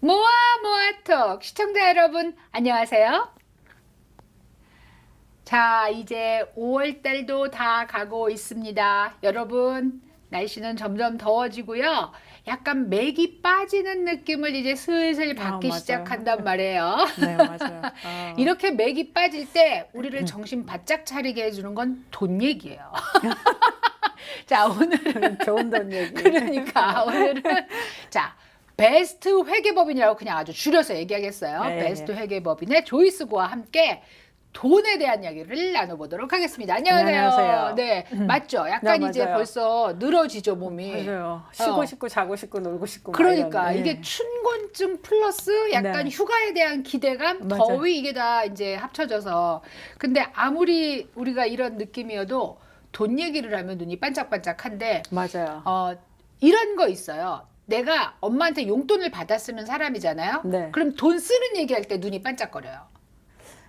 모아 모아톡 시청자 여러분 안녕하세요. 자 이제 5월달도 다 가고 있습니다. 여러분 날씨는 점점 더워지고요. 약간 맥이 빠지는 느낌을 이제 슬슬 받기 맞아요. 시작한단 말이에요. 네, 맞아요. 어. 이렇게 맥이 빠질 때 우리를 정신 바짝 차리게 해주는 건 돈 얘기예요. 자 오늘은 좋은 돈 얘기. 그러니까 오늘은 자 베스트 회계법인이라고 그냥 아주 줄여서 얘기하겠어요. 네, 베스트 회계법인의 조이스 구와 함께 돈에 대한 이야기를 나눠보도록 하겠습니다. 안녕하세요. 안녕하세요. 네, 맞죠. 약간 네, 이제. 벌써 늘어지죠 몸이. 맞아요. 쉬고 어. 싶고 자고 싶고 놀고 싶고. 막 그러니까 이게 네. 춘곤증 플러스 약간 네. 휴가에 대한 기대감, 맞아요. 더위 이게 다 이제 합쳐져서 근데 아무리 우리가 이런 느낌이어도 돈 얘기를 하면 눈이 반짝반짝한데 맞아요. 어, 이런 거 있어요. 내가 엄마한테 용돈을 받아 쓰는 사람이잖아요. 네. 그럼 돈 쓰는 얘기할 때 눈이 반짝거려요.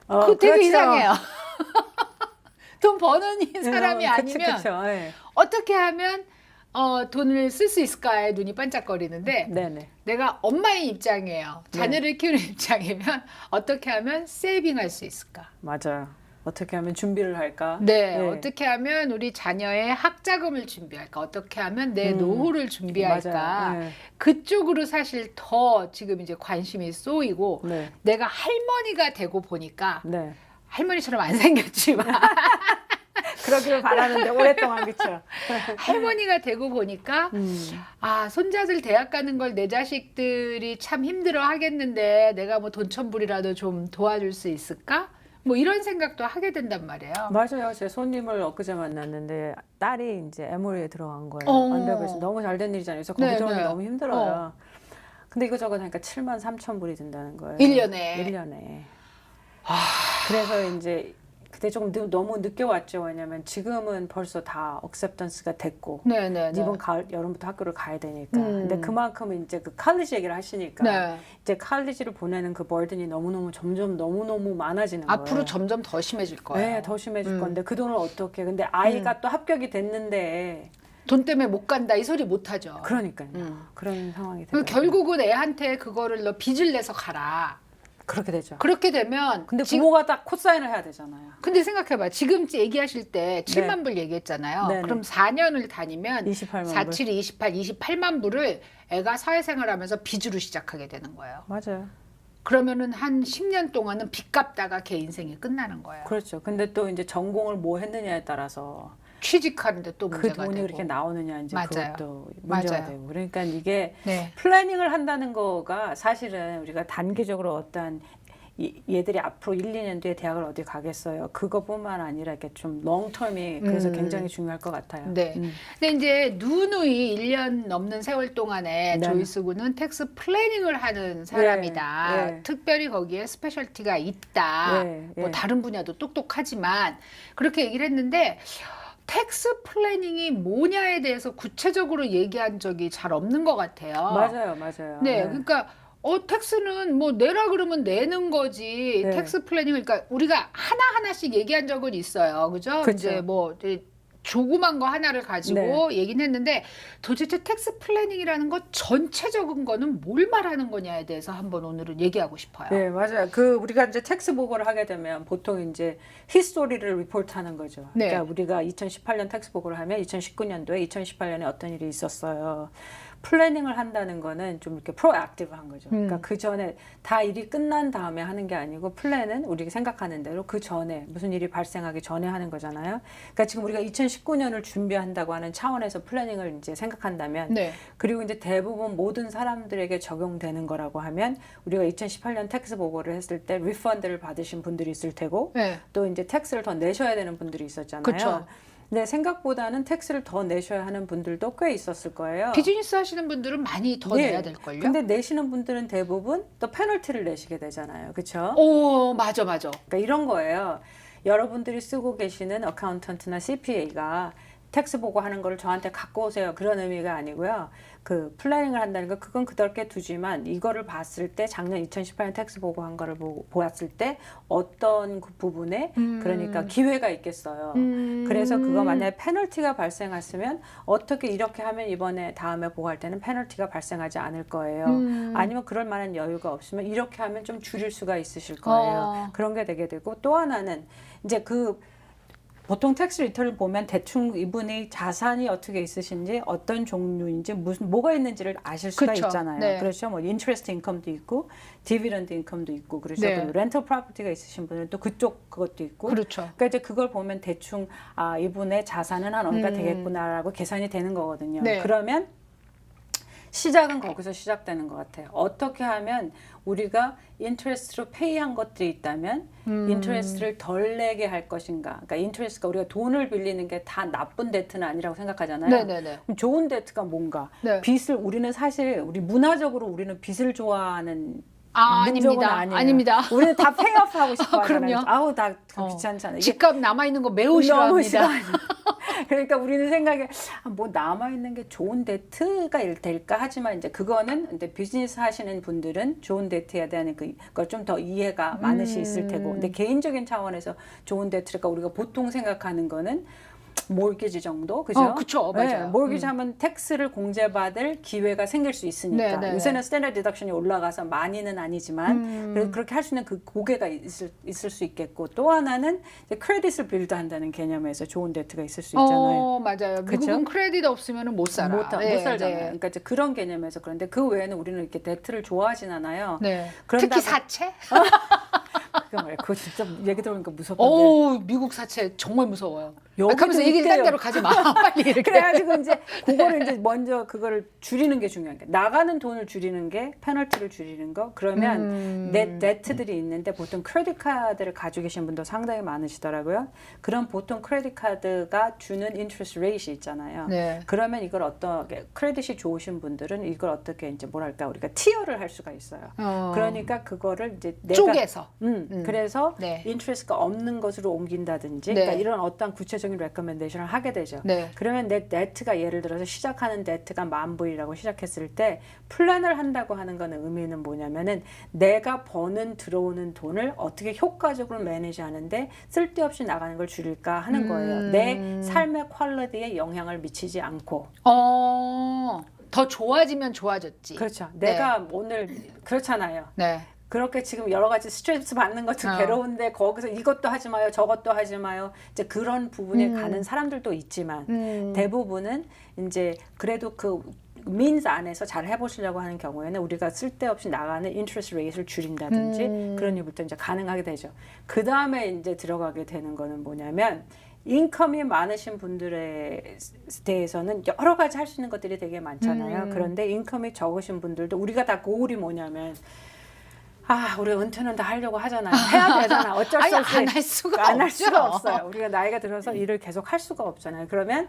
어, 그거 되게 그렇죠. 이상해요. 돈 버는 이 사람이 어, 그치, 아니면 그쵸. 네. 어떻게 하면 어, 돈을 쓸 수 있을까에 눈이 반짝거리는데 네네. 내가 엄마의 입장이에요. 네. 자녀를 키우는 입장이면 어떻게 하면 세이빙할 수 있을까? 맞아요. 어떻게 하면 준비를 할까? 네, 네. 어떻게 하면 우리 자녀의 학자금을 준비할까? 어떻게 하면 내 음, 노후를 준비할까? 네. 그쪽으로 사실 더 지금 이제 관심이 쏘이고 네. 내가 할머니가 되고 보니까 네. 할머니처럼 안 생겼지만 그러기를 바라는데 오랫동안 그쵸. 할머니가 되고 보니까 음. 아 손자들 대학 가는 걸 내 자식들이 참 힘들어 하겠는데 내가 뭐 돈천불이라도 좀 도와줄 수 있을까? 뭐 이런 생각도 하게 된단 말이에요. 맞아요. 제 손님을 엊그제 만났는데 딸이 이제 에모리에 들어간 거예요. 어. 언더그래서 너무 잘 된 일이잖아요. 그래서 거기 네, 네. 너무 힘들어요. 근데 이거저거 하니까 7만 3천 불이 든다는 거예요. 일 년에. 아. 1년에. 그래서 이제 그때 조금 늦- 너무 늦게 왔죠. 왜냐면 지금은 벌써 다 억셉턴스가 됐고 네네. 이번 가을 여름부터 학교를 가야 되니까. 음. 근데 그만큼 이제 그 칼리지 얘기를 하시니까 네. 이제 칼리지를 보내는 그 버든이 너무너무 점점 너무너무 많아지는 거예요. 앞으로 점점 더 심해질 거예요. 네, 더 심해질 음. 건데 그 돈을 어떻게? 근데 아이가 또 합격이 됐는데 돈 때문에 못 간다 이 소리 못 하죠. 그러니까요. 음. 그런 상황이 되고 결국은 애한테 그거를 너 빚을 내서 가라. 그렇게 되죠. 그렇게 되면 근데 지금 부모가 딱 코사인을 해야 되잖아요. 근데 생각해봐. 지금 얘기하실 때 7만 불 얘기했잖아요. 네네. 그럼 4년을 다니면 28만 4, 불. 7, 28, 28만 불을 애가 사회생활하면서 빚으로 시작하게 되는 거예요. 맞아요. 그러면은 한 10년 동안은 빚 갚다가 걔 인생이 끝나는 거예요. 그렇죠. 근데 또 이제 전공을 뭐 했느냐에 따라서 취직하는데 또 그 문제가 돈이 되고. 그렇게 나오느냐 이제 맞아요. 그것도 문제가 맞아요. 되고 그러니까 이게 네. 플래닝을 한다는 거가 사실은 우리가 단기적으로 어떠한 이- 얘들이 앞으로 1, 2년 뒤에 대학을 어디 가겠어요. 그것뿐만 아니라 이렇게 좀 롱텀이 그래서 음. 굉장히 중요할 것 같아요. 네. 음. 근데 이제 누누이 1년 넘는 세월 동안에 네. 조이스 군은 텍스 플래닝을 하는 사람이다. 네. 특별히 거기에 스페셜티가 있다. 네, 뭐 네. 다른 분야도 똑똑하지만 그렇게 얘기를 했는데 텍스 플래닝이 뭐냐에 대해서 구체적으로 얘기한 적이 잘 없는 것 같아요. 맞아요, 맞아요. 네, 그러니까 어 텍스는 뭐 내라 그러면 내는 거지. 네. 텍스 플래닝을 그러니까 우리가 하나 하나씩 얘기한 적은 있어요, 그죠? 그쵸. 이제 뭐 이제 조그만 거 하나를 가지고 네. 얘기는 했는데 도대체 텍스 플래닝이라는 것 전체적인 거는 뭘 말하는 거냐에 대해서 한번 오늘은 얘기하고 싶어요. 네, 맞아요. 그 우리가 이제 텍스 보고를 하게 되면 보통 이제 히스토리를 리포트하는 거죠. 네. 그러니까 우리가 2018년 텍스 보고를 하면 2019년도에 2018년에 어떤 일이 있었어요. 플래닝을 한다는 거는 좀 이렇게 프로액티브한 거죠. 그러니까 음. 그 전에 다 일이 끝난 다음에 하는 게 아니고 플랜은 우리가 생각하는 대로 그 전에 무슨 일이 발생하기 전에 하는 거잖아요. 그러니까 지금 우리가 2019년을 준비한다고 하는 차원에서 플래닝을 이제 생각한다면 네. 그리고 이제 대부분 모든 사람들에게 적용되는 거라고 하면 우리가 2018년 텍스 보고를 했을 때 리펀드를 받으신 분들이 있을 테고 네. 또 이제 텍스를 더 내셔야 되는 분들이 있었잖아요. 그쵸. 근데 생각보다는 텍스를 더 내셔야 하는 분들도 꽤 있었을 거예요. 비즈니스 하시는 분들은 많이 더 네. 내야 될 걸요. 근데 내시는 분들은 대부분 또 페널티를 내시게 되잖아요. 그렇죠? 오, 맞아 맞아. 그러니까 이런 거예요. 여러분들이 쓰고 계시는 어카운턴트나 CPA가 텍스 보고 하는 거를 저한테 갖고 오세요. 그런 의미가 아니고요. 그 플래닝을 한다는 거 그건 그렇게 두지만 이거를 봤을 때 작년 2018년 텍스 보고한 거를 보, 보았을 때 어떤 그 부분에 그러니까 기회가 있겠어요. 음. 그래서 그거 만약에 페널티가 발생했으면 어떻게 이렇게 하면 이번에 다음에 보고할 때는 페널티가 발생하지 않을 거예요. 음. 아니면 그럴 만한 여유가 없으면 이렇게 하면 좀 줄일 수가 있으실 거예요. 어. 그런 게 되게 되고 또 하나는 이제 그 보통 텍스 리턴을 보면 대충 이분이 자산이 어떻게 있으신지 어떤 종류인지 무슨 뭐가 있는지를 아실 수가 그쵸. 있잖아요. 네. 그렇죠. 뭐 인트레스트 인컴도 있고 디비던드 인컴도 있고 그렇죠. 네. 그리고 렌털 프로퍼티가 있으신 분은 또 그쪽 그것도 있고 그렇죠. 그러니까 이제 그걸 보면 대충 아 이분의 자산은 한 얼마 음. 되겠구나라고 계산이 되는 거거든요. 네. 그러면 시작은 거기서 시작되는 것 같아요. 어떻게 하면 우리가 인트레스트로 페이한 것들이 있다면 음. 인트레스트를 덜 내게 할 것인가? 그러니까 인트레스트가 우리가 돈을 빌리는 게 다 나쁜 데트는 아니라고 생각하잖아요. 네네네. 그럼 좋은 데트가 뭔가? 네. 빚을 우리는 사실 우리 문화적으로 우리는 빚을 좋아하는 아, 아닙니다. 아니에요. 아닙니다. 우리는 다 페이오프 하고 싶어 아, 하잖아요. 그럼요. 아우 다 어. 귀찮잖아요. 이게 집값 남아 있는 거 매우 싫어합니다. 그러니까 우리는 생각에 아, 뭐 남아 있는 게 좋은 데트가 일- 될까 하지만 이제 그거는 근데 비즈니스 하시는 분들은 좋은 데트에 대한 그- 그걸 좀 더 이해가 수 있을 테고 근데 개인적인 차원에서 좋은 데트가 우리가 보통 생각하는 거는 몰기지 정도 그죠? 어, 그쵸. 맞아요. 몰기지 하면 텍스를 공제받을 기회가 생길 수 있으니까 네, 네, 요새는 스탠다드 디덕션이 올라가서 많이는 아니지만 음. 그렇게 할 수 있는 그 고개가 있을, 있을 수 있겠고 또 하나는 이제 크레딧을 빌드한다는 개념에서 좋은 데트가 있을 수 있잖아요. 어, 맞아요. 그쵸? 미국은 크레딧 없으면 못 살아. 못, 못 네, 살잖아요. 네. 그러니까 이제 그런 개념에서 그런데 그 외에는 우리는 이렇게 데트를 좋아하진 않아요. 네. 특히 사채? 그거 말이야. 그거 진짜 얘기 들어보니까 무섭던데. 오, 미국 사채 정말 무서워요. 그러면서 얘기를 딴. 데로 가지 마. 빨리 이렇게. 그래가지고 이제 그거를 이제 먼저 그거를 줄이는 게 중요한 게 나가는 돈을 줄이는 게 페널티를 줄이는 거 그러면 음. 넷 데트들이 있는데 보통 크레딧 카드를 가지고 계신 분도 상당히 많으시더라고요. 그럼 보통 크레딧 카드가 주는 인트레스트 레이시 있잖아요. 네. 그러면 이걸 어떻게 크레딧이 좋으신 분들은 이걸 어떻게 이제 뭐랄까 우리가 티어를 할 수가 있어요. 어. 그러니까 그거를 이제 내가 쪼개서. 음, 음. 그래서 네. 인트레스트가 없는 것으로 옮긴다든지 네. 그러니까 이런 어떤 구체적인 레커멘데이션을 하게 되죠. 네. 그러면 내 데트가 예를 들어서 시작하는 데트가 만 불이라고 시작했을 때 플랜을 한다고 하는 거는 의미는 뭐냐면은 내가 버는 들어오는 돈을 어떻게 효과적으로 매니지하는데 쓸데없이 나가는 걸 줄일까 하는 거예요. 음. 내 삶의 퀄리티에 영향을 미치지 않고. 어, 더 좋아지면 좋아졌지. 그렇죠. 네. 내가 오늘 그렇잖아요. 네. 그렇게 지금 여러 가지 스트레스 받는 것도 어. 괴로운데 거기서 이것도 하지 마요, 저것도 하지 마요. 이제 그런 부분에 음. 가는 사람들도 있지만 음. 대부분은 이제 그래도 그 민스 안에서 잘 해보시려고 하는 경우에는 우리가 쓸데없이 나가는 인트레스트 레이트를 줄인다든지 음. 그런 일부터 이제 가능하게 되죠. 그 다음에 이제 들어가게 되는 거는 뭐냐면 인컴이 많으신 분들에 대해서는 여러 가지 할 수 있는 것들이 되게 많잖아요. 음. 그런데 인컴이 적으신 분들도 우리가 다 고울이 뭐냐면 아, 우리 은퇴는 다 하려고 하잖아요. 해야 되잖아. 어쩔 수 아니, 없이 안할 수가 안 할. 수가 없어요. 우리가 나이가 들어서 일을 계속 할 수가 없잖아요. 그러면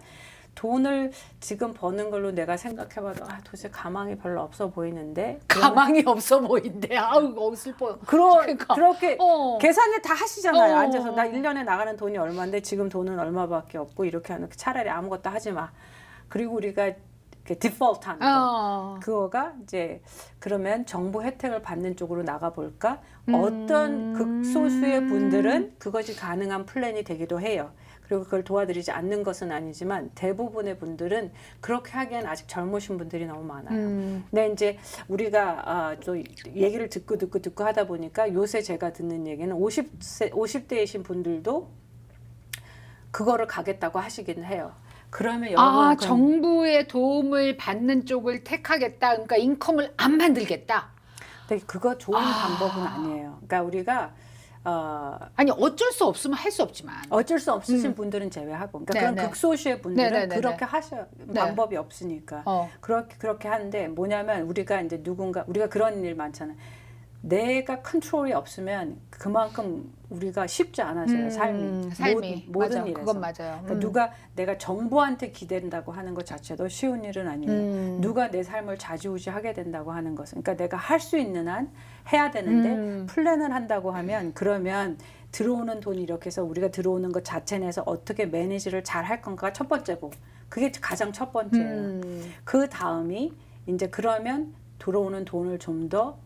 돈을 지금 버는 걸로 내가 생각해봐도 아 도대체 가망이 별로 없어 보이는데 가망이 없어 보인대. 아우, 너무 슬퍼요. 그러, 그러니까. 그렇게 어. 계산을 다 하시잖아요. 어. 앉아서 나 1년에 나가는 돈이 얼마인데 지금 돈은 얼마밖에 없고 이렇게 하는 차라리 아무것도 하지 마. 그리고 우리가 디폴트 하는 거. 어. 그거가 이제 그러면 정부 혜택을 받는 쪽으로 나가 볼까? 음. 어떤 극소수의 분들은 그것이 가능한 플랜이 되기도 해요. 그리고 그걸 도와드리지 않는 것은 아니지만 대부분의 분들은 그렇게 하기엔 아직 젊으신 분들이 너무 많아요. 음. 근데 이제 우리가 아, 또 얘기를 듣고 듣고 듣고 하다 보니까 요새 제가 듣는 얘기는 50세 50대이신 분들도 그거를 가겠다고 하시긴 해요. 그러면 아, 정부의 도움을 받는 쪽을 택하겠다. 그러니까 인컴을 안 만들겠다. 근데 그거 좋은 아. 방법은 아니에요. 그러니까 우리가 어, 아니 어쩔 수 없으면 할 수 없지만. 어쩔 수 없으신 음. 분들은 제외하고, 그러니까 네, 그런 네. 극소수의 분들은 네, 네, 네, 그렇게 네. 하셔 네. 방법이 없으니까 어. 그렇게 그렇게 하는데 뭐냐면 우리가 이제 누군가 우리가 그런 일 많잖아요. 내가 컨트롤이 없으면 그만큼 우리가 쉽지 않아져요 음, 삶이 삶이 모든, 모든 맞아, 일에서. 그건 맞아요. 그러니까 음. 누가 내가 정부한테 기댄다고 하는 것 자체도 쉬운 일은 아니에요. 음. 누가 내 삶을 좌지우지하게 된다고 하는 것은 그러니까 내가 할 수 있는 한 해야 되는데 음. 플랜을 한다고 하면 그러면 들어오는 돈이 이렇게 해서 우리가 들어오는 것 자체 내에서 어떻게 매니지를 잘 할 건가가 첫 번째고 그게 가장 첫 번째예요. 음. 그 다음이 이제 그러면 들어오는 돈을 좀더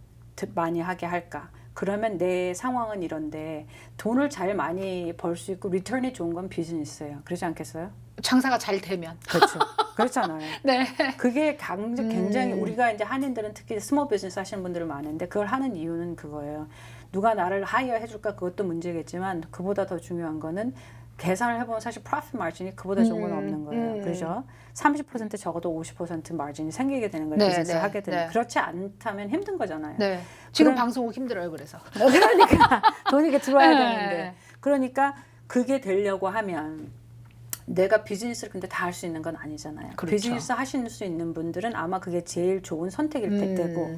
많이 하게 할까? 그러면 내 상황은 이런데 돈을 잘 많이 벌 수 있고 리턴이 좋은 건 비즈니스예요. 그렇지 않겠어요? 장사가 잘 되면. 그렇죠. 그렇잖아요. 네. 그게 강- 굉장히 음. 우리가 이제 한인들은 특히 스몰 비즈니스 하시는 분들은 많은데 그걸 하는 이유는 그거예요. 누가 나를 하이어 해줄까 그것도 문제겠지만 그보다 더 중요한 거는 계산을 해보면 사실 프로핏 마진이 그보다 좋은 건 음, 없는 거예요. 음. 그렇죠? 30% 적어도 50% 마진이 생기게 되는 거예요. 네, 비즈니스 네, 하게 되면 네. 그렇지 않다면 힘든 거잖아요. 네. 지금 그럼- 방송 힘들어요. 그래서. 그러니까 돈이 이렇게 들어와야 네. 되는데 그러니까 그게 되려고 하면 내가 비즈니스를 근데 다 할 수 있는 건 아니잖아요. 그렇죠. 비즈니스 하실 수 있는 분들은 아마 그게 제일 좋은 선택일 음. 테고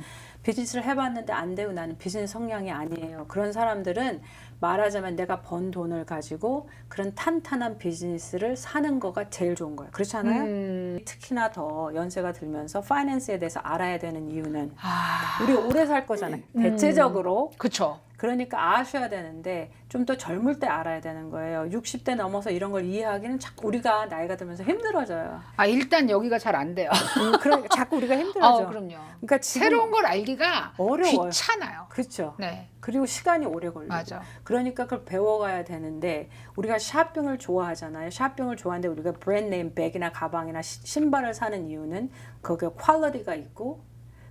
비즈니스를 해봤는데 안 되고 나는 비즈니스 성향이 아니에요. 그런 사람들은 말하자면 내가 번 돈을 가지고 그런 탄탄한 비즈니스를 사는 거가 제일 좋은 거예요. 그렇지 않아요? 음. 특히나 더 연세가 들면서 파이낸스에 대해서 알아야 되는 이유는 아. 우리 오래 살 거잖아요. 음. 대체적으로 그렇죠. 그러니까 아셔야 되는데 좀 더 젊을 때 알아야 되는 거예요. 60대 넘어서 이런 걸 이해하기는 자꾸 우리가 나이가 들면서 힘들어져요. 아, 일단 여기가 잘 안 돼요. 음, 그러니까 자꾸 우리가 아, 힘들어져. 그럼요. 그러니까 새로운 걸 알기가 어려워요. 귀찮아요. 그렇죠. 네. 그리고 시간이 오래 걸리고. 맞아. 그러니까 그걸 배워가야 되는데 우리가 샵병을 좋아하잖아요. 샵병을 좋아하는데 우리가 브랜드네임 백이나 가방이나 시- 신발을 사는 이유는 거기에 퀄리티가 있고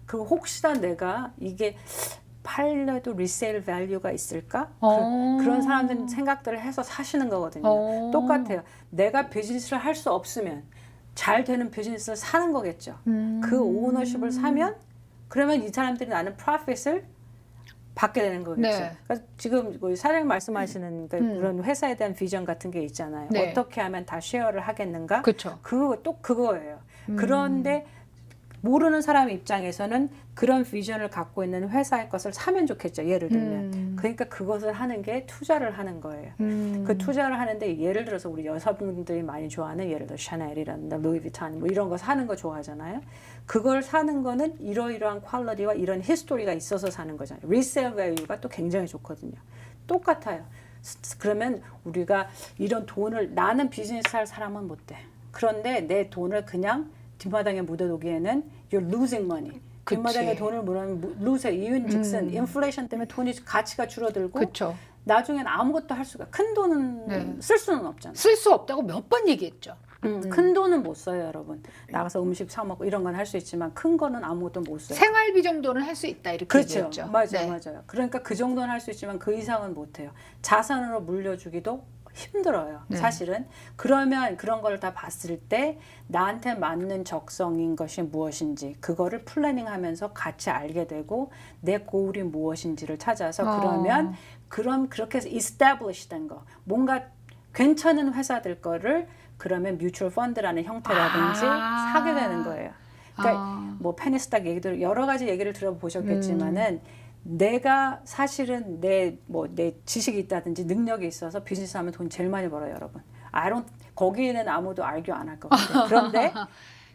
그리고 혹시나 내가 이게 팔려도 리세일 밸류가 있을까? 어. 그, 런 사람들은 생각들을 해서 사시는 거거든요. 어. 똑같아요. 내가 비즈니스를 할 수 없으면 잘 되는 비즈니스를 사는 거겠죠. 음. 그 오너십을 사면 그러면 이 사람들이 나는 프로핏을 받게 되는 거겠죠. 네. 그러니까 지금 뭐 사장님 말씀하시는 그 음. 그런 회사에 대한 비전 같은 게 있잖아요. 네. 어떻게 하면 다 쉐어를 하겠는가? 그렇죠. 그거 또 그거예요. 음. 그런데 모르는 사람 입장에서는 그런 비전을 갖고 있는 회사의 것을 사면 좋겠죠. 예를 들면. 음. 그러니까 그것을 하는 게 투자를 하는 거예요. 음. 그 투자를 하는데 예를 들어서 우리 여성분들이 많이 좋아하는 예를 들어 샤넬이라든가 루이비탄 뭐 이런 거 사는 거 좋아하잖아요. 그걸 사는 거는 이러이러한 퀄리티와 이런 히스토리가 있어서 사는 거잖아요. 리세일 밸류가 또 굉장히 좋거든요. 똑같아요. 스- 그러면 우리가 이런 돈을 나는 비즈니스 할 사람은 못 돼. 그런데 내 돈을 그냥 뒷마당에 묻어두기에는 you're losing money. 그치. 뒷마당에 돈을 묻으면 lose 이윤즉슨 음. 인플레이션 때문에 돈이 가치가 줄어들고 그렇죠. 나중엔 아무것도 할 수가 큰 돈은 네. 쓸 수는 없잖아요. 쓸 수 없다고 몇 번 얘기했죠. 음, 큰 돈은 못 써요, 여러분. 나가서 음식 사 먹고 이런 건 할 수 있지만 큰 거는 아무것도 못 써요. 생활비 정도는 할 수 있다 이렇게 그렇죠. 얘기했죠. 맞아요, 네. 맞아요. 그러니까 그 정도는 할 수 있지만 그 이상은 못 해요. 자산으로 물려주기도 힘들어요. 네. 사실은. 그러면 그런 걸 다 봤을 때 나한테 맞는 적성인 것이 무엇인지 그거를 플래닝하면서 같이 알게 되고 내 고울이 무엇인지를 찾아서 어. 그러면 그럼 그렇게 해서 establish된 거 뭔가 괜찮은 회사들 거를 그러면 뮤추얼 펀드라는 형태라든지 아. 사게 되는 거예요. 그러니까 아. 뭐 페니스닥 얘기들 여러 가지 얘기를 들어보셨겠지만은 내가 사실은 내 뭐 내 지식이 있다든지 능력이 있어서 비즈니스 하면 돈 제일 많이 벌어요, 여러분. Don't 거기에는 아무도 알교 안할것 같아요. 그런데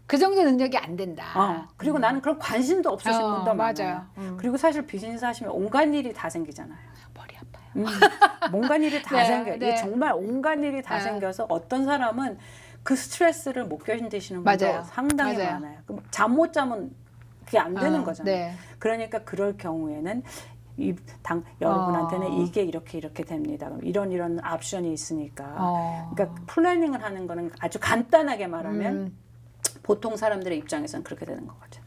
그 정도 능력이 안 된다. 어, 그리고 나는 그런 관심도 없으신 어, 분도 많아요. 맞아요. 음. 그리고 사실 비즈니스 하시면 온갖 일이 다 생기잖아요. 머리 아파요. 음, 온갖 일이 다 네, 생겨요. 네. 정말 온갖 일이 다 네. 생겨서 어떤 사람은 그 스트레스를 못 견디시는 분도 맞아요. 상당히 맞아요. 많아요. 잠 못 자면 그게 안 되는 아, 거잖아요. 네. 그러니까 그럴 경우에는 이 당 여러분한테는 어. 이게 이렇게 이렇게 됩니다. 그럼 이런 이런 옵션이 있으니까. 어. 그러니까 플래닝을 하는 거는 아주 간단하게 말하면 음. 보통 사람들의 입장에서는 그렇게 되는 거죠.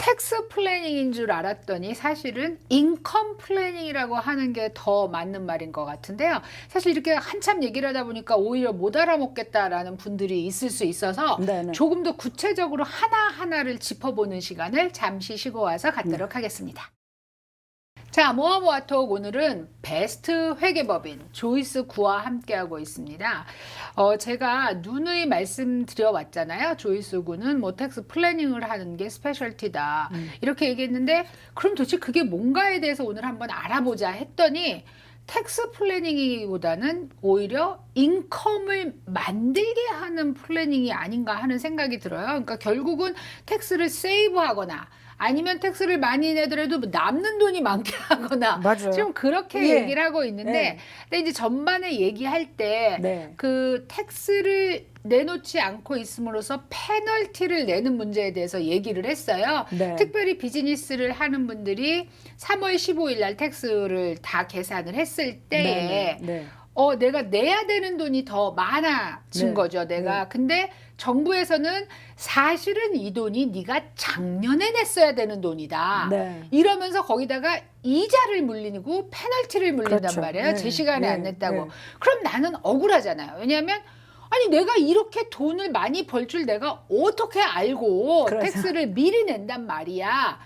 텍스 플래닝인 줄 알았더니 사실은 인컴 플래닝이라고 하는 게 더 맞는 말인 것 같은데요. 사실 이렇게 한참 얘기를 하다 보니까 오히려 못 알아먹겠다라는 분들이 있을 수 있어서 네네. 조금 더 구체적으로 하나하나를 짚어보는 시간을 잠시 쉬고 와서 네. 갖도록 하겠습니다. 자, 모아모아톡 오늘은 베스트 회계법인 조이스 구와 함께하고 있습니다. 어, 제가 누누이 말씀드려 왔잖아요. 조이스 구는 뭐 텍스 플래닝을 하는 게 스페셜티다. 음. 이렇게 얘기했는데 그럼 도대체 그게 뭔가에 대해서 오늘 한번 알아보자 했더니 텍스 플래닝이보다는 오히려 인컴을 만들게 하는 플래닝이 아닌가 하는 생각이 들어요. 그러니까 결국은 텍스를 세이브하거나 아니면 텍스를 많이 내더라도 남는 돈이 많게 하거나 맞아요. 지금 그렇게 예. 얘기를 하고 있는데 네. 근데 이제 전반에 얘기할 때 네. 그 텍스를 내놓지 않고 있음으로써 페널티를 내는 문제에 대해서 얘기를 했어요. 네. 특별히 비즈니스를 하는 분들이 3월 15일 날 텍스를 다 계산을 했을 때에 네. 네. 어 내가 내야 되는 돈이 더 많아진 네. 거죠, 내가. 근데 정부에서는 사실은 이 돈이 네가 작년에 냈어야 되는 돈이다. 네. 이러면서 거기다가 이자를 물리고 페널티를 물린단 그렇죠. 말이에요. 네. 제 시간에 안 네. 냈다고. 네. 그럼 나는 억울하잖아요. 왜냐하면 아니 내가 이렇게 돈을 많이 벌 줄 내가 어떻게 알고 그래서. 텍스를 미리 낸단 말이야.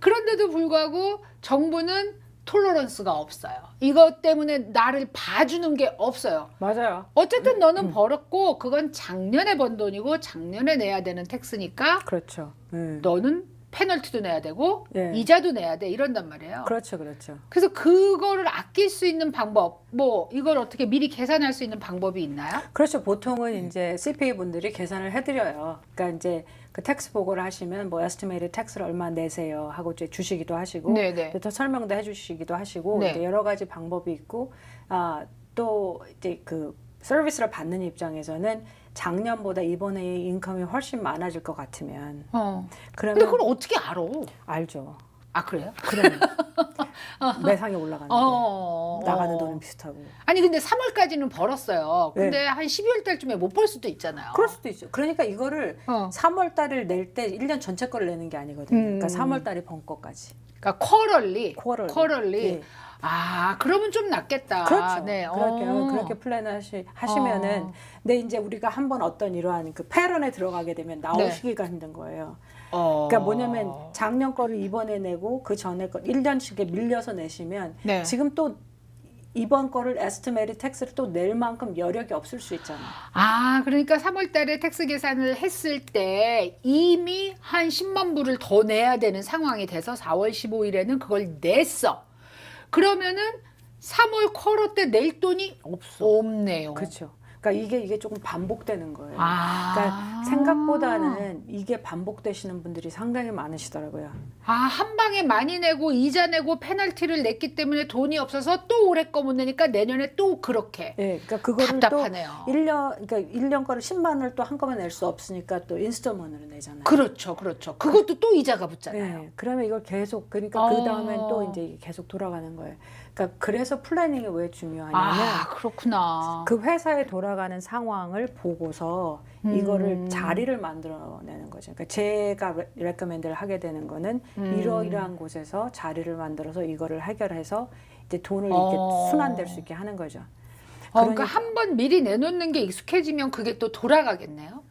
그런데도 불구하고 정부는 톨러런스가 없어요. 이것 때문에 나를 봐주는 게 없어요. 맞아요. 어쨌든 음. 너는 벌었고 그건 작년에 번 돈이고 작년에 내야 되는 텍스니까 그렇죠. 네. 너는 페널티도 내야 되고 예. 이자도 내야 돼 이런단 말이에요. 그렇죠. 그렇죠. 그래서 그거를 아낄 수 있는 방법, 뭐 이걸 어떻게 미리 계산할 수 있는 방법이 있나요? 그렇죠. 네. 보통은 이제 CPA 분들이 계산을 해드려요. 그러니까 이제 그 텍스 보고를 하시면 뭐 에스티메이트 텍스를 얼마 내세요 하고 이제 주시기도 하시고 네네. 또 설명도 해주시기도 하시고 네. 이제 여러 가지 방법이 있고 아 또 이제 그 서비스를 받는 입장에서는 작년보다 이번에 인컴이 훨씬 많아질 것 같으면 어. 그러면 근데 그걸 어떻게 알아? 알죠. 아 그래요? 그러면 매상이 올라가는데 어. 나가는 어. 돈은 비슷하고 아니 근데 3월까지는 벌었어요. 네. 근데 한 12월 달쯤에 못 벌 수도 있잖아요. 그럴 수도 있죠. 그러니까 이거를 어. 3월 달을 낼 때 1년 전체 거를 내는 게 아니거든요. 음. 그러니까 3월 달에 번 거까지. 그러니까 쿼럴리. 쿼럴. 쿼럴리. 예. 아 그러면 좀 낫겠다. 그렇죠. 네. 그렇게 어. 그렇게 플랜을 하시, 하시면은 어. 근데 이제 우리가 한번 어떤 이러한 그 패런에 들어가게 되면 나오시기가 힘든 거예요. 어. 그러니까 뭐냐면 작년 거를 이번에 내고 그 전에 거 1년씩에 밀려서 내시면 네. 지금 또 이번 거를 에스티메이트 텍스를 또 낼 만큼 여력이 없을 수 있잖아요. 아, 그러니까 3월 달에 텍스 계산을 했을 때 이미 한 10만 불을 더 내야 되는 상황이 돼서 4월 15일에는 그걸 냈어. 그러면은 3월 쿼터 때낼 돈이 없어. 없네요. 그렇죠. 그러니까 이게 이게 조금 반복되는 거예요. 아. 그러니까 생각보다는 이게 반복되시는 분들이 상당히 많으시더라고요. 아, 한 방에 많이 내고 이자 내고 페널티를 냈기 때문에 돈이 없어서 또 올해 거 못 내니까 내년에 또 그렇게 예, 그러니까 그거를 답답하네요. 또 1년 그러니까 1년 거를 10만 원을 또 한꺼번에 낼 수 없으니까 또 인스톨먼트로 내잖아요. 그렇죠, 그렇죠. 그것도 또 이자가 붙잖아요. 예, 그러면 이걸 계속 그러니까 어. 그 다음엔 또 이제 계속 돌아가는 거예요. 그러니까 그래서 플래닝이 왜 중요하냐면 아, 그렇구나. 그 회사에 돌아가는 상황을 보고서 음. 이거를 자리를 만들어내는 거죠. 그러니까 제가 레- 레커멘드를 하게 되는 거는 음. 이러이러한 곳에서 자리를 만들어서 이거를 해결해서 이제 돈을 이렇게 어. 순환될 수 있게 하는 거죠. 어, 그러니까 그러니까- 한 번 미리 내놓는 게 익숙해지면 그게 또 돌아가겠네요.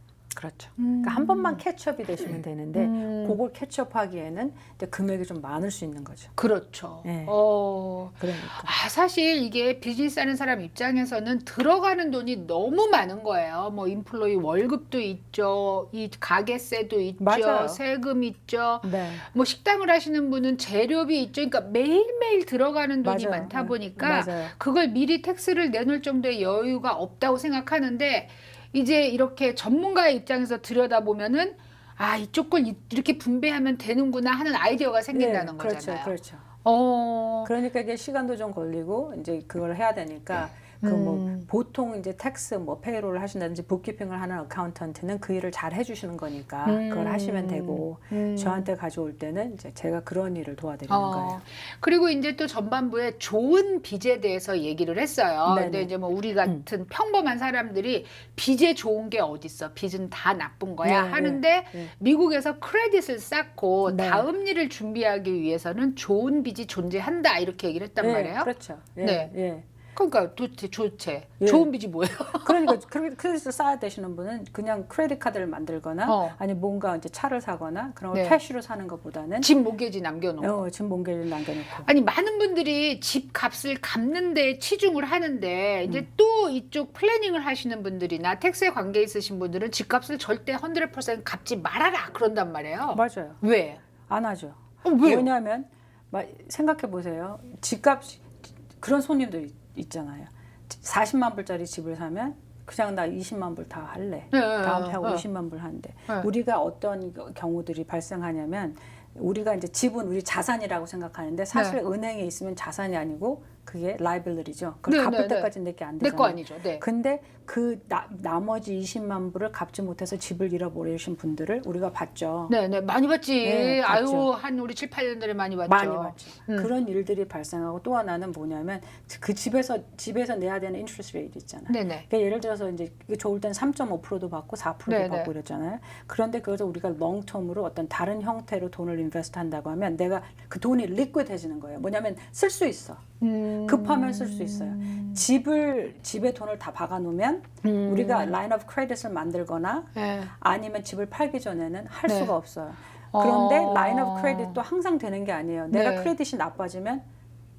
그렇죠. 그러니까 한 번만 캐치업이 되시면 되는데 음. 그걸 캐치업하기에는 이제 금액이 좀 많을 수 있는 거죠. 그렇죠. 네. 어. 그러니까. 아, 사실 이게 비즈니스 하는 사람 입장에서는 들어가는 돈이 너무 많은 거예요. 뭐 인플로이 월급도 있죠. 이 가게세도 있죠. 맞아요. 세금 있죠. 네. 뭐 식당을 하시는 분은 재료비 있죠. 그러니까 매일매일 들어가는 돈이 맞아요. 많다 네. 보니까 맞아요. 그걸 미리 텍스를 내놓을 정도의 여유가 없다고 생각하는데 이제 이렇게 전문가의 입장에서 들여다보면은 아 이쪽 걸 이- 이렇게 분배하면 되는구나 하는 아이디어가 생긴다는 네, 그렇죠, 거잖아요. 그렇죠. 어. 그러니까 이게 시간도 좀 걸리고 이제 그걸 해야 되니까 그뭐 음. 보통 이제 텍스 뭐 페이롤을 하신다든지 북키핑을 하는 어카운턴트는 그 일을 잘 해주시는 거니까 음. 그걸 하시면 되고 음. 저한테 가져올 때는 이제 제가 그런 일을 도와드리는 어, 거예요. 그리고 이제 또 전반부에 좋은 빚에 대해서 얘기를 했어요. 네네. 근데 이제 뭐 우리 같은 평범한 사람들이 빚에 좋은 게 어딨어? 빚은 다 나쁜 거야 네, 하는데 네. 미국에서 크레딧을 쌓고 네. 다음 일을 준비하기 위해서는 좋은 빚이 존재한다 이렇게 얘기를 했단 예, 말이에요. 그렇죠. 예, 네. 예. 그러니까 도대체 좋체 예. 좋은 빚이 뭐예요? 그러니까 크레딧, 크레딧을 쌓아야 되시는 분은 그냥 크레딧 카드를 만들거나 어. 아니 뭔가 이제 차를 사거나 그런 걸 네. 캐시로 사는 것보다는 집 모기지 남겨놓고. 어, 지금 몽개를 남겨놓고 아니 많은 분들이 집 값을 갚는 데 치중을 하는데 이제 음. 또 이쪽 플래닝을 하시는 분들이나 텍스에 관계 있으신 분들은 집값을 절대 100% 갚지 말아라 그런단 말이에요. 맞아요. 왜? 안 하죠. 어? 왜냐하면 마- 생각해 보세요. 집값 그런 손님도 있, 있잖아요. 40만 불짜리 집을 사면 그냥 나 20만 불 다 할래. 네, 다음 해 하고 네. 20만 불 하는데 네. 우리가 어떤 경우들이 발생하냐면 우리가 이제 집은 우리 자산이라고 생각하는데 사실 네. 은행에 있으면 자산이 아니고 그게 liability죠. 그걸 네, 갚을 네, 네. 때까지 내게 안내 되잖아요. 거 아니죠. 네. 근데 그 나, 나머지 20만 불을 갚지 못해서 집을 잃어버리신 분들을 우리가 봤죠. 네, 네. 많이 봤지. 네, 아유, 봤죠. 한 우리 7, 8년 전에 많이 봤죠. 많이 봤죠. 음. 그런 일들이 발생하고 또 하나는 뭐냐면 그 집에서 집에서 내야 되는 인트레스트 레이트 있잖아요. 네, 네. 그러니까 예를 들어서 이제 좋을 땐 3.5%도 받고 4%도 네, 받고 네. 이랬잖아요. 그런데 그래서 우리가 롱텀으로 어떤 다른 형태로 돈을 인베스트 한다고 하면 내가 그 돈이 리퀴드해지는 거예요. 뭐냐면 쓸 수 있어. 음. 급하면 쓸 수 있어요. 집을 집에 돈을 다 박아 놓으면 음. 우리가 라인 오브 크레딧을 만들거나 네. 아니면 집을 팔기 전에는 할 네. 수가 없어요. 그런데 어. 라인 오브 크레딧도 항상 되는 게 아니에요. 내가 네. 크레딧이 나빠지면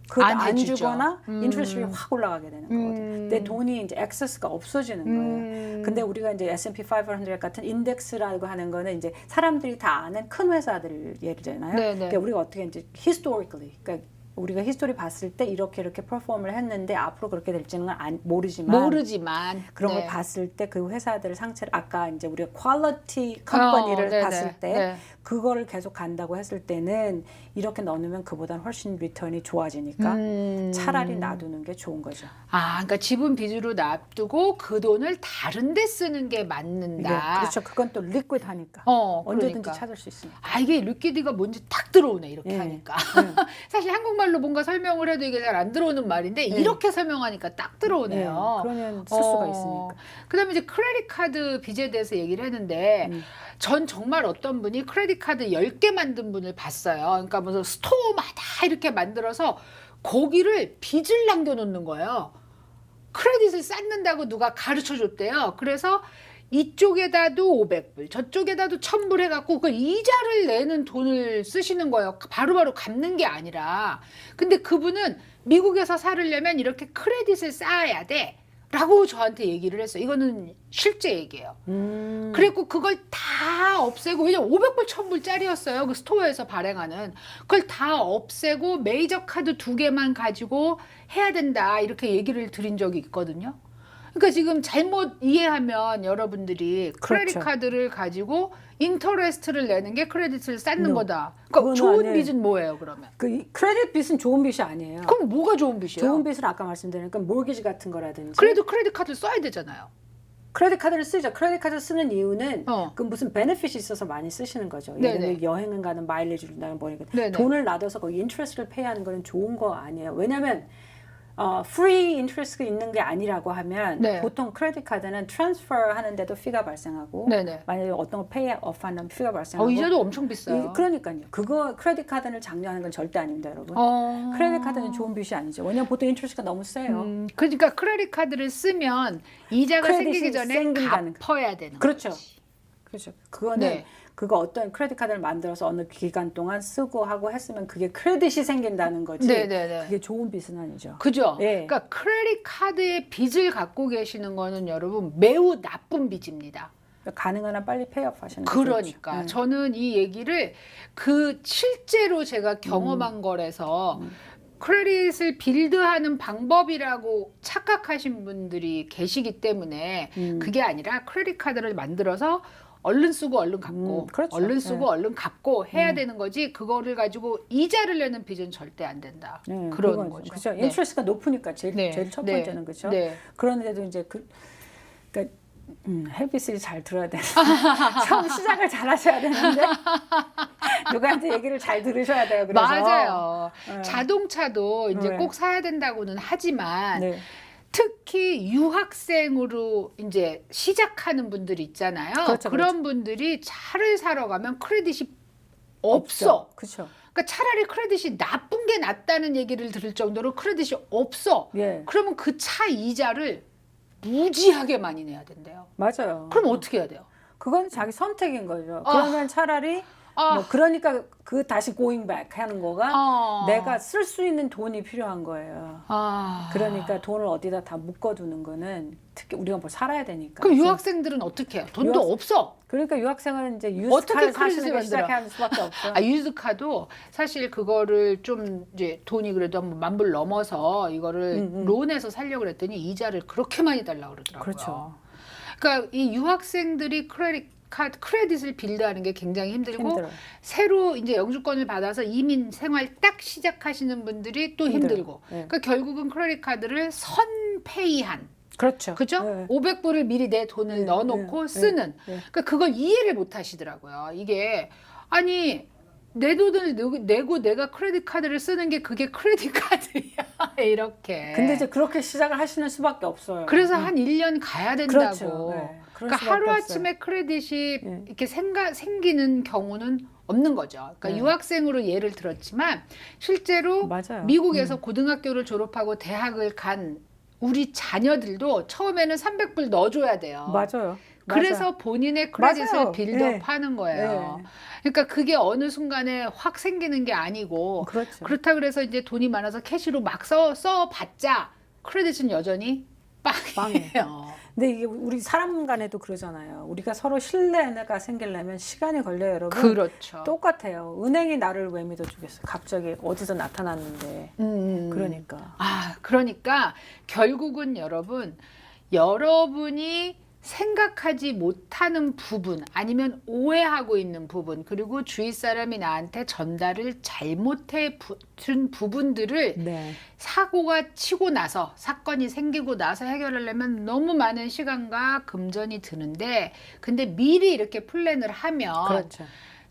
그거 안 안, 해주죠. 주거나 음. 인트레스트가 확 올라가게 되는 거거든. 음. 내 돈이 이제 액세스가 없어지는 거예요. 음. 근데 우리가 이제 S&P 500 같은 인덱스라고 하는 거는 이제 사람들이 다 아는 큰 회사들 예잖아요. 네, 네. 그러니까 우리가 어떻게 이제 historically 그러니까 우리가 히스토리 봤을 때 이렇게 이렇게 퍼포먼을 했는데 앞으로 그렇게 될지는 안, 모르지만 모르지만 그런 네. 걸 봤을 때 그 회사들을 상체를 아까 이제 우리가 퀄리티 컴퍼니를 어, 네네. 봤을 때 네. 그거를 계속 간다고 했을 때는 이렇게 넣으면 그보다 훨씬 리턴이 좋아지니까 음. 차라리 놔두는 게 좋은 거죠. 아, 그러니까 지분 빚으로 놔두고 그 돈을 다른 데 쓰는 게 맞는다. 그렇죠. 그건 또 리퀴드 하니까 어, 언제든지 그러니까. 찾을 수 있습니다. 아 이게 리퀴드가 뭔지 딱 들어오네 이렇게 예. 하니까 네. 사실 한국말 로 뭔가 설명을 해도 이게 잘 안 들어오는 말인데 네. 이렇게 설명하니까 딱 들어오네요. 네, 그러면 쓸 수가 어, 있으니까. 그다음에 이제 크레딧 카드 빚에 대해서 얘기를 했는데 음. 전 정말 어떤 분이 크레딧 카드 10개 만든 분을 봤어요. 그러니까 무슨 스토어마다 이렇게 만들어서 거기를 빚을 남겨 놓는 거예요. 크레딧을 쌓는다고 누가 가르쳐 줬대요. 그래서 이쪽에다도 500불, 저쪽에다도 1000불 해갖고 그 이자를 내는 돈을 쓰시는 거예요. 바로 바로 갚는 게 아니라. 근데 그분은 미국에서 살으려면 이렇게 크레딧을 쌓아야 돼. 라고 저한테 얘기를 했어요. 이거는 실제 얘기예요. 음. 그랬고 그걸 다 없애고 왜냐면 500불 1000불짜리였어요. 그 스토어에서 발행하는 그걸 다 없애고 메이저 카드 두 개만 가지고 해야 된다 이렇게 얘기를 드린 적이 있거든요. 그러니까 지금 잘못 이해하면 여러분들이 크레딧 그렇죠. 카드를 가지고 인터레스트를 내는 게 크레딧을 쌓는 No. 거다. 그러니까 그건 좋은 아니에요. 빚은 뭐예요, 그러면? 그 이- 크레딧 빚은 좋은 빚이 아니에요. 그럼 뭐가 좋은 빚이에요? 좋은 빚은 아까 말씀드린 그 모기지 같은 거라든지 그래도 크레딧 카드를 써야 되잖아요. 크레딧 카드를 쓰죠. 크레딧 카드 쓰는 이유는 어. 그 무슨 베네핏이 있어서 많이 쓰시는 거죠. 네네. 예를 들면 여행을 가는 마일리지를 준다는 뭐니까 네네. 돈을 놔둬서 거기 인트레스트를 페이하는 거는 좋은 거 아니에요. 왜냐하면 어, 프리 인트레스트가 있는 게 아니라고 하면 네. 보통 크레딧 카드는 트랜스퍼 하는데도 피가 발생하고 네네. 만약에 어떤 걸 페이 오프 하면 피가 어, 발생하고 이자도 엄청 비싸요. 이- 그러니까요. 그거 크레딧 카드를 장려하는 건 절대 아닙니다, 여러분. 어. 크레딧 카드는 좋은 빚이 아니죠. 왜냐면 보통 인트레스트가 너무 세요. 음, 그러니까 크레딧 카드를 쓰면 이자가 크레딧이 생기기 전에 생긴다는 거. 갚아야 되는 그렇죠. 거지. 그렇죠. 그거는 네. 그거 어떤 크레딧 카드를 만들어서 어느 기간 동안 쓰고 하고 했으면 그게 크레딧이 생긴다는 거지. 네네네. 그게 좋은 빚은 아니죠. 그죠? 예. 그러니까 크레딧 카드의 빚을 갖고 계시는 거는 여러분 매우 나쁜 빚입니다. 그러니까 가능한 한 빨리 페이업 하시는 게 그러니까. 네. 저는 이 얘기를 그 실제로 제가 음. 경험한 거라서 크레딧을 빌드하는 방법이라고 착각하신 분들이 계시기 때문에 음. 그게 아니라 크레딧 카드를 만들어서 얼른 쓰고 얼른 갚고 음, 그렇죠. 얼른 쓰고 네. 얼른 갚고 해야 음. 되는 거지 그거를 가지고 이자를 내는 빚은 절대 안 된다. 네, 그런 그건 거죠. 그렇죠. 네. 인트레스트가 높으니까 제일 네. 제일 첫 네. 번째는 그렇죠. 네. 그런데도 이제 그 그러니까 음, 헬비스를 잘 들어야 되는 처음 시작을 잘 하셔야 되는데 누구한테 얘기를 잘 들으셔야 돼요. 그래서 맞아요. 네. 자동차도 이제 네. 꼭 사야 된다고는 하지만 네. 특히 유학생으로 이제 시작하는 분들이 있잖아요. 그렇죠, 런 분들이 차를 사러 가면 크레딧이 없어. 그렇죠. 그러니까 차라리 크레딧이 나쁜 게 낫다는 얘기를 들을 정도로 크레딧이 없어. 예. 그러면 그 차 이자를 무지하게 많이 내야 된대요. 맞아요. 그럼 어떻게 해야 돼요? 그건 자기 선택인 거죠. 아. 그러면 차라리 아, 뭐 그러니까 그 다시 going back 하는 거가 아. 내가 쓸 수 있는 돈이 필요한 거예요. 아. 그러니까 돈을 어디다 다 묶어두는 거는 특히 우리가 뭐 살아야 되니까. 그럼 유학생들은 어떻게 해요? 돈도 유학- 없어. 그러니까 유학생은 이제 어떻게 유스카를 사시는 크레딧을 게 만들어? 시작하는 수밖에 없어요. 아, 유즈카도 사실 그거를 좀 이제 돈이 그래도 만불 넘어서 이거를 음, 음. 론해서 살려고 그랬더니 이자를 그렇게 많이 달라고 그러더라고요. 그렇죠. 그러니까 이 유학생들이 크레딧 카드 크레딧을 빌드하는 게 굉장히 힘들고 힘들어요. 새로 이제 영주권을 받아서 이민 생활 딱 시작하시는 분들이 또. 힘들고 네. 그러니까 결국은 크레딧 카드를 선페이한 그렇죠. 그죠? 네. 500불을 미리 내 돈을 네, 넣어놓고 네, 쓰는 네. 그러니까 그걸 이해를 못 하시더라고요. 이게 아니 내 돈을 내고- 내고 내가 크레딧 카드를 쓰는 게 그게 크레딧 카드야 이렇게. 근데 이제 그렇게 시작을 하시는 수밖에 없어요. 그래서 음. 한 1년 가야 된다고. 그렇죠. 네. 그러니까 하루. 아침에 크레딧이 네. 이렇게 생가, 생기는 경우는 없는 거죠. 그러니까 네. 유학생으로 예를 들었지만 실제로 맞아요. 음. 미국에서 고등학교를 졸업하고 대학을 간 우리 자녀들도 처음에는 300불 넣어줘야 돼요. 맞아요. 그래서 본인의 크레딧을 맞아요. 빌드업하는 거예요. 네. 그러니까 그게 어느 순간에 확 생기는 게 아니고 그렇죠. 그렇다 그래서 이제 돈이 많아서 캐시로 막 써, 써봤자 크레딧은 여전히 빵이에요. 근데 이게 우리 사람 간에도 그러잖아요. 우리가 서로 신뢰가 생기려면 시간이 걸려요, 여러분. 그렇죠. 똑같아요. 은행이 나를 왜 믿어주겠어? 갑자기 어디서 나타났는데. 음. 그러니까. 아, 그러니까 결국은 여러분, 여러분이 생각하지 못하는 부분, 아니면 오해하고 있는 부분, 그리고 주위 사람이 나한테 전달을 잘못해 부- 준 부분들을 네. 사고가 치고 나서, 사건이 생기고 나서 해결하려면 너무 많은 시간과 금전이 드는데, 근데 미리 이렇게 플랜을 하면 그렇죠.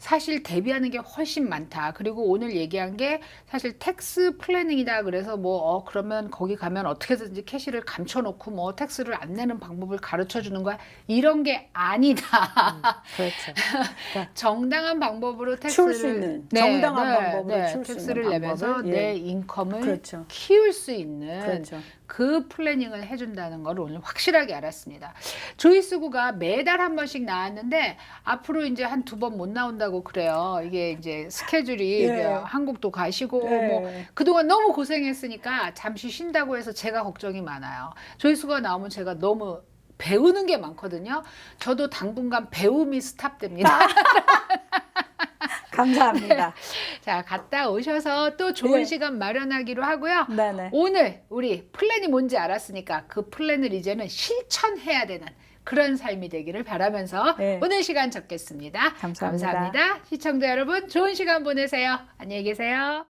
사실 대비하는 게 훨씬 많다. 그리고 오늘 얘기한 게 사실 텍스 플래닝이다. 그래서 뭐, 어, 그러면 거기 가면 어떻게든지 캐시를 감춰놓고 뭐 텍스를 안 내는 방법을 가르쳐 주는 거야. 이런 게 아니다. 그렇죠. 정당한 방법으로 텍스를 수 있는, 정당한 방법으로 치울 수 텍스를 내면서 예. 내 인컴을 그렇죠. 키울 수 있는 그렇죠. 그 플래닝을 해준다는 걸 오늘 확실하게 알았습니다. 조이스구가 매달 한 번씩 나왔는데 앞으로 이제 한 두 번 못 나온다고 그래요. 이게 이제 스케줄이 예. 한국도 가시고 예. 뭐 그동안 너무 고생했으니까 잠시 쉰다고 해서 제가 걱정이 많아요. 조이스구가 나오면 제가 너무 배우는 게 많거든요. 저도 당분간 배움이 스탑됩니다. 감사합니다. 자, 갔다 오셔서 또 좋은 예. 시간 마련하기로 하고요. 네네. 오늘 우리 플랜이 뭔지 알았으니까 그 플랜을 이제는 실천해야 되는 그런 삶이 되기를 바라면서 네. 오늘 시간 적겠습니다. 감사합니다. 감사합니다. 시청자 여러분 좋은 시간 보내세요. 안녕히 계세요.